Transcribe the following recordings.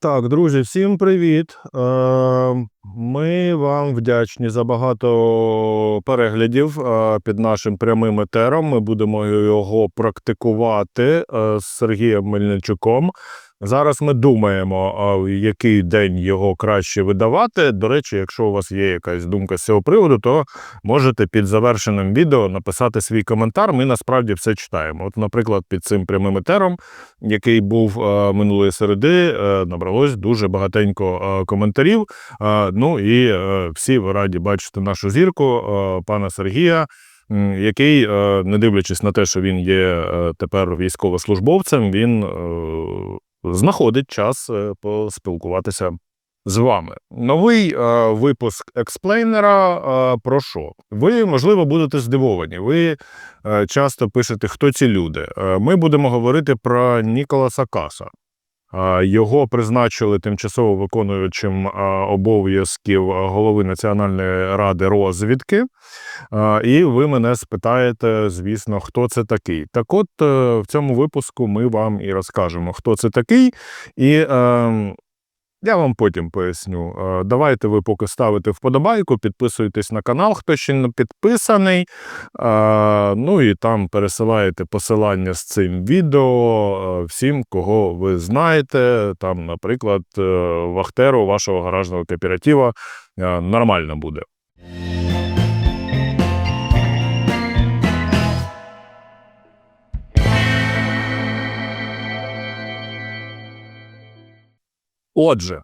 Так, друзі, всім привіт. Е, Ми вам вдячні за багато переглядів е, під нашим прямим етером. Ми будемо його практикувати е, з Сергієм Мельничуком. Зараз ми думаємо, який день його краще видавати. До речі, якщо у вас є якась думка з цього приводу, то можете під завершеним відео написати свій коментар. Ми насправді все читаємо. От, наприклад, під цим прямим етером, який був е, минулої середи, е, набралось дуже багатенько е, коментарів. Ну і всі ви раді бачити нашу зірку, пана Сергія. Який, не дивлячись на те, що він є тепер військовослужбовцем, він знаходить час е, поспілкуватися з вами. Новий е, випуск експлейнера. Е, про що? Ви, можливо, будете здивовані. Ви е, часто пишете, хто ці люди. Е, ми будемо говорити про Ніколаса Каса. Його призначили тимчасово виконуючим обов'язків голови Національної ради розвідки. І ви мене спитаєте, звісно, хто це такий. Так от е, в цьому випуску ми вам і розкажемо, хто це такий. І е, я вам потім поясню. Е, Давайте ви поки ставите вподобайку, підписуйтесь на канал, хто ще не підписаний. Е, Ну і там пересилаєте посилання з цим відео е, всім, кого ви знаєте. Там, наприклад, вахтеру вашого гаражного кооператива нормально буде. Отже,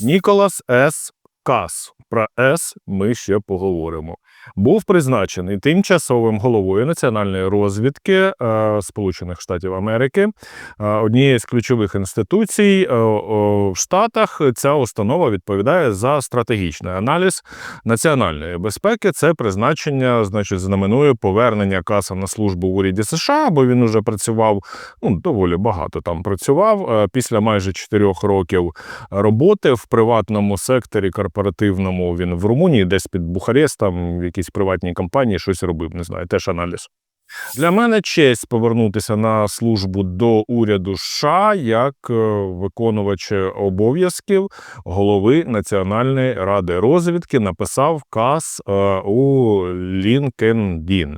Ніколас С. Кас. Про С ми ще поговоримо. Був призначений тимчасовим головою національної розвідки е, Сполучених Штатів Америки, е, однієї з ключових інституцій е, в Штатах. Ця установа відповідає за стратегічний аналіз національної безпеки. Це призначення, значить, знаменує повернення Каса на службу в уряді США, бо він уже працював ну, доволі багато там працював. Після майже чотирьох років роботи в приватному секторі корпоративному він в Румунії, десь під Бухарестом, в якійсь приватній компанії щось робив. Не знаю, теж аналіз. Для мене честь повернутися на службу до уряду США як е, виконувач обов'язків голови Національної ради розвідки написав каз е, у LinkedIn.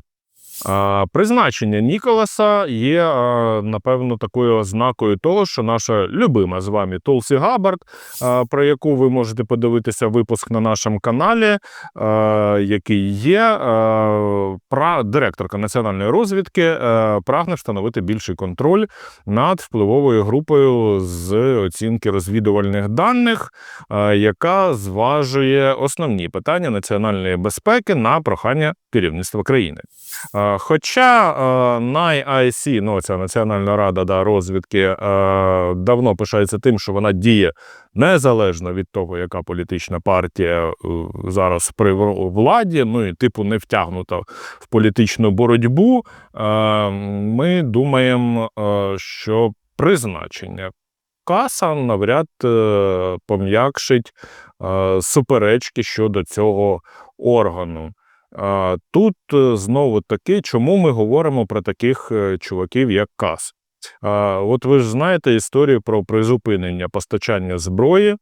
Призначення Ніколаса є, напевно, такою ознакою того, що наша любима з вами Толсі Габбард, а, про яку ви можете подивитися випуск на нашому каналі, який є, а, пра- директорка національної розвідки, прагне встановити більший контроль над впливовою групою з оцінки розвідувальних даних, яка зважує основні питання національної безпеки на прохання керівництва країни. Е, Хоча е, NIIC, ну ця Національна рада да, розвідки, е, давно пишається тим, що вона діє незалежно від того, яка політична партія е, зараз при владі, ну і типу не втягнута в політичну боротьбу. е, Ми думаємо, е, що призначення каса навряд е, пом'якшить е, суперечки щодо цього органу. Тут е, знову таки, чому ми говоримо про таких е, чуваків, як Кас? От ви ж знаєте історію про призупинення постачання зброї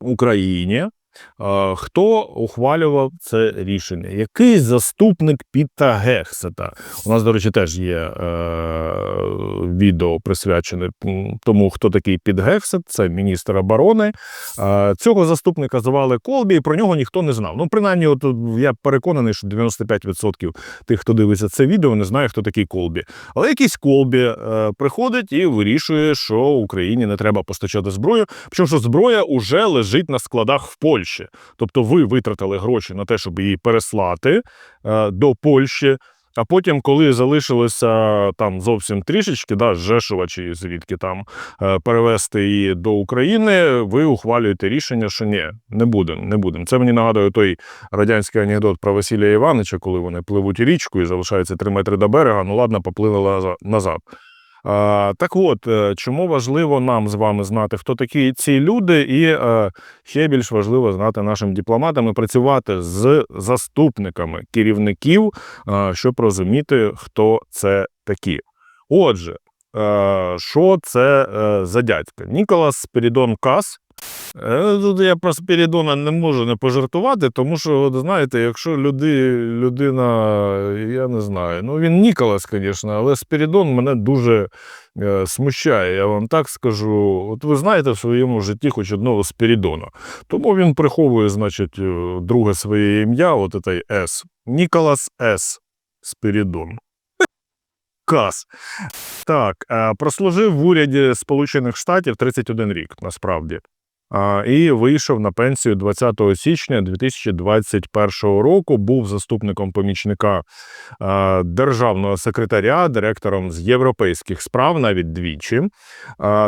Україні. А, Хто ухвалював це рішення? Який заступник Піта Гексета? У нас, до речі, теж є е, відео присвячене тому, хто такий Піт Гексет, це міністр оборони. Е, Цього заступника звали Колбі, і про нього ніхто не знав. Ну, принаймні, от е, я переконаний, що 95% тих, хто дивиться це відео, не знає, хто такий Колбі. Але якийсь Колбі е, приходить і вирішує, що Україні не треба постачати зброю. Причому що зброя уже лежить на складах в Польщі. Тобто, ви витратили гроші на те, щоб її переслати е, до Польщі. А потім, коли залишилося там зовсім трішечки, да, з чи звідки там е, перевезти її до України, ви ухвалюєте рішення, що ні, не будемо, не будемо. Це мені нагадує той радянський анекдот про Василія Івановича, коли вони пливуть річку і залишаються три метри до берега. Ну ладно, поплили назад. Так от, е, чому важливо нам з вами знати, хто такі ці люди, і е, ще більш важливо знати нашим дипломатам і працювати з заступниками керівників, е, щоб розуміти, хто це такі. Отже, що це за дядька. Ніколас Спірідон Кас. Е, Тут я про Спірідона не можу не пожартувати, тому що, знаєте, якщо люди, людина, я не знаю, ну він Ніколас, звісно, але Спірідон мене дуже е, смущає, я вам так скажу. От ви знаєте в своєму житті хоч одного Спірідона. Тому він приховує, значить, е, друге своє ім'я, от цей С. Ніколас С. Спірідон. Кас. Так, прослужив в уряді Сполучених Штатів 31 рік, насправді. І вийшов на пенсію 20 січня 2021 року. Був заступником помічника державного секретаря, директором з європейських справ, навіть двічі,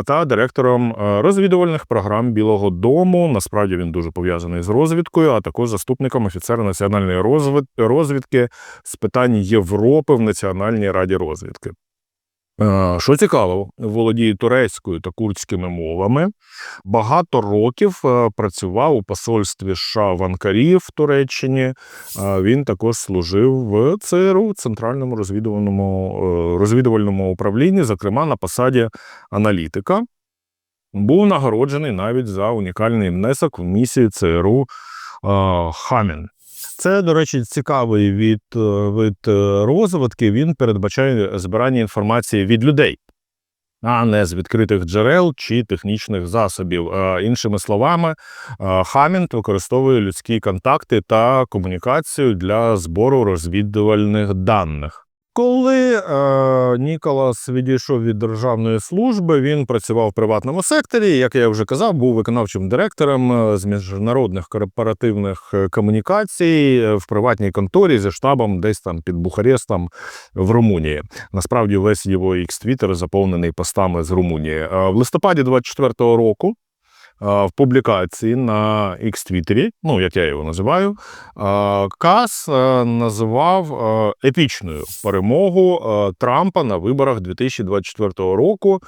та директором розвідувальних програм Білого Дому. Насправді він дуже пов'язаний з розвідкою, а також заступником офіцера національної розвід- розвідки з питань Європи в Національній раді розвідки. Е, Що цікаво, володіє турецькою та курдськими мовами. Багато років е, працював у посольстві США в Анкарі в Туреччині. Е, Він також служив в ЦРУ, Центральному розвідувальному, розвідувальному управлінні, зокрема на посаді аналітика. Був нагороджений навіть за унікальний внесок в місію ЦРУ Хамін. Це, до речі, цікавий від, від е, розвитки. Він передбачає збирання інформації від людей, а не з відкритих джерел чи технічних засобів. Е, Іншими словами, е, Хамінт використовує людські контакти та комунікацію для збору розвідувальних даних. Коли е, Ніколас відійшов від державної служби, він працював в приватному секторі. Як я вже казав, був виконавчим директором е, з міжнародних корпоративних е, комунікацій е, в приватній конторі зі штабом десь там під Бухарестом в Румунії. Насправді весь його X-Twitter заповнений постами з Румунії. В листопаді 24-го року в публікації на X-Твіттері, ну як я його називаю, е, Кас е, називав е, епічною перемогу е, Трампа на виборах 2024 року.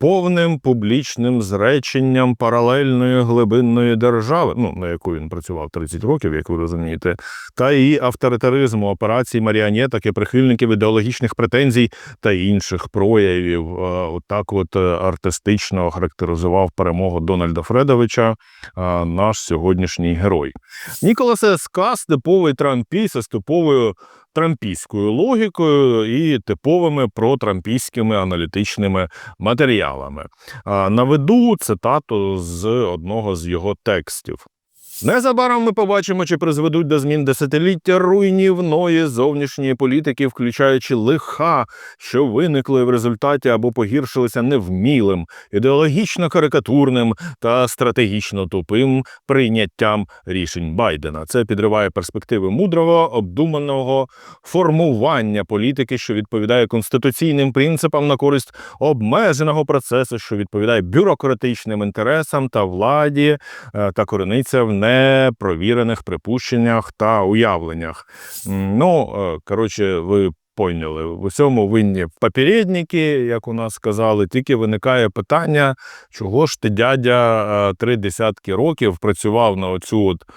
Повним публічним зреченням паралельної глибинної держави, ну на яку він працював 30 років, як ви розумієте, та і авторитаризму операцій маріонеток і прихильників ідеологічних претензій та інших проявів. Е, Отак, от е, артистично характеризував перемогу Дональда Фредовича, е, наш сьогоднішній герой. Ніколас Ескас типовий трампіст з типовою трампійською логікою і типовими протрампійськими аналітичними матеріалами. Наведу цитату з одного з його текстів. Незабаром ми побачимо, чи призведуть до змін десятиліття руйнівної зовнішньої політики, включаючи лиха, що виникли в результаті або погіршилися невмілим, ідеологічно карикатурним та стратегічно тупим прийняттям рішень Байдена. Це підриває перспективи мудрого, обдуманого формування політики, що відповідає конституційним принципам на користь обмеженого процесу, що відповідає бюрократичним інтересам та владі, е, та корениться в непровірених припущеннях та уявленнях. Ну, е, коротше, ви. Поняли, в усьому винні попередники, як у нас сказали, тільки виникає питання, чого ж ти, дядя, е, три десятки років працював на оцю от е,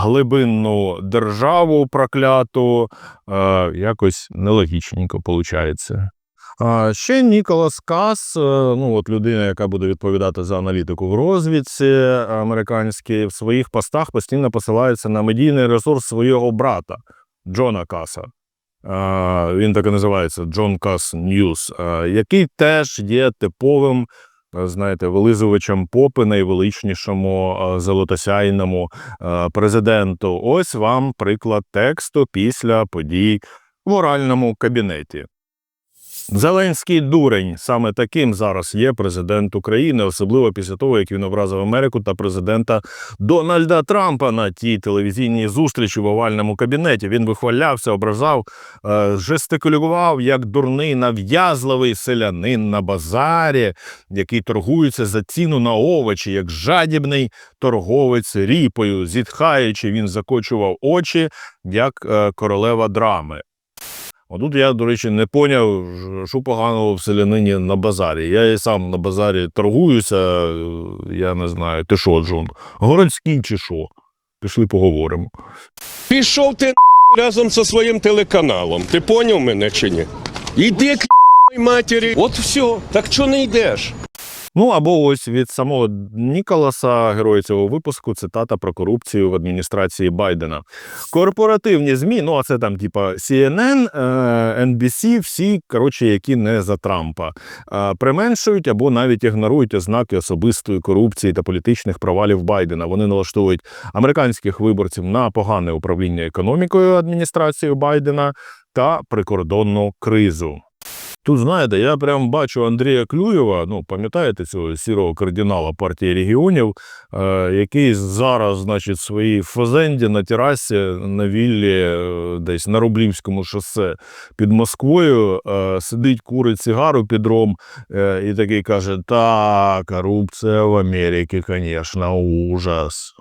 глибинну державу прокляту, якось нелогічненько виходить. Ще Ніколас Кас, е, ну от людина, яка буде відповідати за аналітику в розвідці американській, в своїх постах постійно посилається на медійний ресурс свого брата Джона Каса. Він так і називається Джон Кас Ньюс, який теж є типовим, е, знаєте, вилизувачем попи найвеличнішому е, золотосяйному е, президенту. Ось вам приклад тексту після подій в оральному кабінеті. Зеленський дурень саме таким зараз є президент України, особливо після того, як він образив Америку та президента Дональда Трампа на тій телевізійній зустрічі в овальному кабінеті. Він вихвалявся, ображав, е, жестикулював як дурний нав'язливий селянин на базарі, який торгується за ціну на овочі, як жадібний торговець ріпою. Зітхаючи, він закочував очі, як е, королева драми. Отут я, до речі, не поняв, що поганого в селянині на базарі. Я і сам на базарі торгуюся, я не знаю. Ти що, Джон? Городський чи що? Пішли поговоримо. Пішов ти разом зі своїм телеканалом. Ти поняв мене чи ні? Іди к матері. От все. Так чого не йдеш? Ну або ось від самого Ніколаса, героя цього випуску, цитата про корупцію в адміністрації Байдена. Корпоративні змі, ну а це там, типа CNN, е, NBC, всі коротше, які не за Трампа, е, применшують або навіть ігнорують ознаки особистої корупції та політичних провалів Байдена. Вони налаштовують американських виборців на погане управління економікою адміністрацією Байдена та прикордонну кризу. Тут, знаєте, я прям бачу Андрія Клюєва, ну, пам'ятаєте цього сірого кардинала партії регіонів, е, який зараз, значить, в своїй фазенді на терасі на віллі е, десь на Рублівському шосе під Москвою е, сидить, курить сигару під ром е, і такий каже: Та, корупція в Америці, звісно, ужас.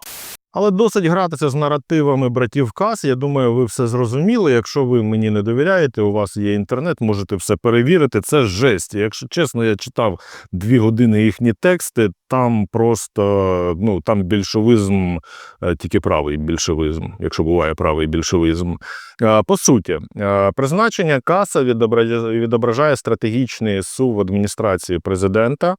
Але досить гратися з наративами братів Кас. Я думаю, ви все зрозуміли. Якщо ви мені не довіряєте, у вас є інтернет, можете все перевірити. Це жесть. Якщо чесно, я читав дві години їхні тексти. Там просто ну там більшовизм, е, тільки правий більшовизм, якщо буває правий більшовизм. Е, По суті, е, призначення каса відображає, стратегічний сув адміністрації президента.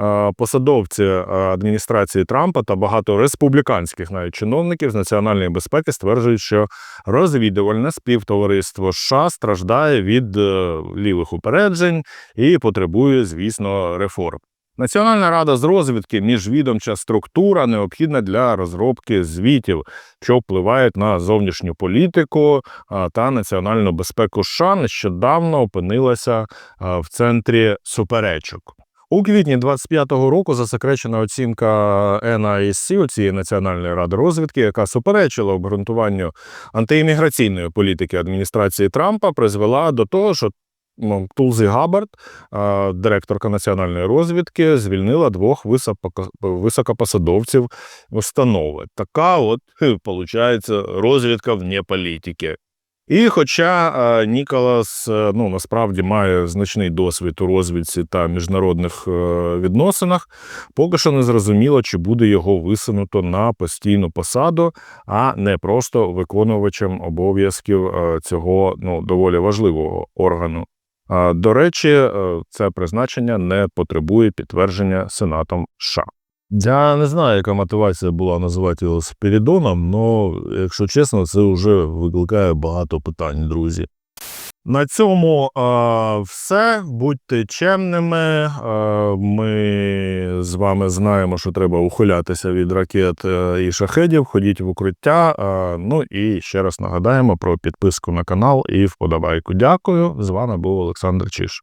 Е, Посадовці е, адміністрації Трампа та багато республіканських навіть чиновників з національної безпеки стверджують, що розвідувальне співтовариство США страждає від е, лівих упереджень і потребує, звісно, реформ. Національна рада з розвідки міжвідомча структура необхідна для розробки звітів, що впливають на зовнішню політику та національну безпеку США. Нещодавно опинилася в центрі суперечок. У квітні 25-го року засекречена оцінка NISC, цієї Національної ради розвідки, яка суперечила обґрунтуванню антиімміграційної політики адміністрації Трампа, призвела до того, що ну, Тулзі Габбард, е, директорка національної розвідки, звільнила двох високо- високопосадовців установи. Така от, виходить, розвідка вне політики. І хоча е, Ніколас е, ну насправді має значний досвід у розвідці та міжнародних е, відносинах, поки що не зрозуміло, чи буде його висунуто на постійну посаду, а не просто виконувачем обов'язків цього ну доволі важливого органу. До речі, це призначення не потребує підтвердження Сенатом США. Я не знаю, яка мотивація була називати його Спірідоном, але, якщо чесно, це вже викликає багато питань, друзі. На цьому е, все. Будьте чемними. Е, ми з вами знаємо, що треба ухилятися від ракет е, і шахедів, ходіть в укриття. Е, ну і ще раз нагадаємо про підписку на канал і вподобайку. Дякую. З вами був Олександр Чиш.